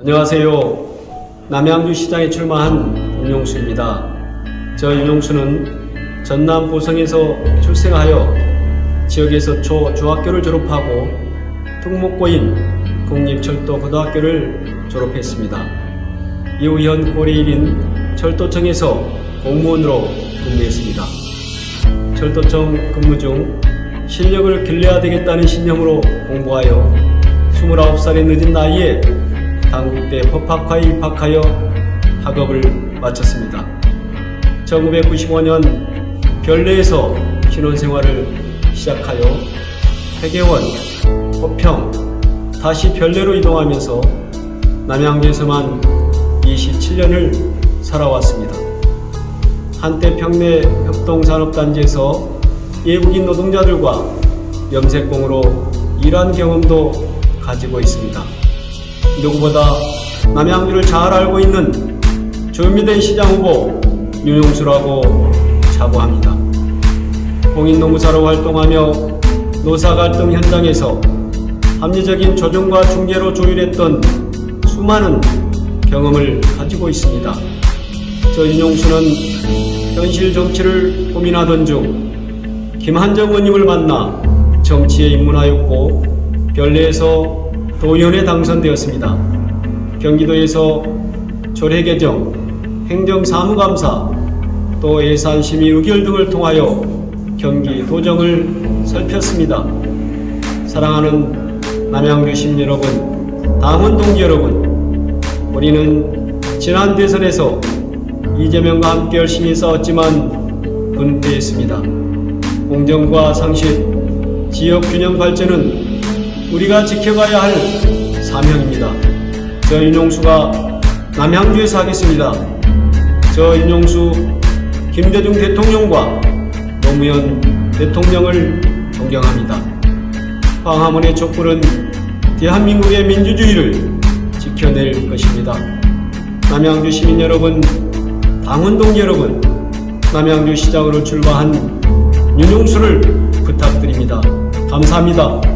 안녕하세요. 남양주 시장에 출마한 윤용수입니다. 저 윤용수는 전남 보성에서 출생하여 지역에서 초 중학교를 졸업하고 특목고인 국립철도 고등학교를 졸업했습니다. 이후 현 고래 1인 철도청에서 공무원으로 근무했습니다. 철도청 근무 중 실력을 길러야 되겠다는 신념으로 공부하여 29살의 늦은 나이에 당국대 법학과에 입학하여 학업을 마쳤습니다. 1995년 별내에서 신혼생활을 시작하여 회계원, 호평, 다시 별내로 이동하면서 남양주에서만 27년을 살아왔습니다. 한때 평내 협동산업단지에서 예국인 노동자들과 염색공으로 일한 경험도 가지고 있습니다. 누구보다 남양주를 잘 알고 있는 조미대 시장 후보 윤용수라고 자부합니다. 공인노무사로 활동하며 노사 갈등 현장에서 합리적인 조정과 중재로 조율했던 수많은 경험을 가지고 있습니다. 저 윤용수는 현실 정치를 고민하던 중 김한정 의원님을 만나 정치에 입문하였고 별내에서 도의원에 당선되었습니다. 경기도에서 조례개정, 행정사무감사, 또 예산심의 의결 등을 통하여 경기 도정을 살폈습니다. 사랑하는 남양주 시민 여러분, 당원 동지 여러분, 우리는 지난 대선에서 이재명과 함께 열심히 싸웠지만 은퇴했습니다. 공정과 상식, 지역 균형 발전은 우리가 지켜가야 할 사명입니다. 저 윤용수가 남양주에서 하겠습니다. 저 윤용수 김대중 대통령과 노무현 대통령을 존경합니다. 광화문의 촛불은 대한민국의 민주주의를 지켜낼 것입니다. 남양주 시민 여러분, 당원동 여러분, 남양주 시장으로 출마한 윤용수를 부탁드립니다. 감사합니다.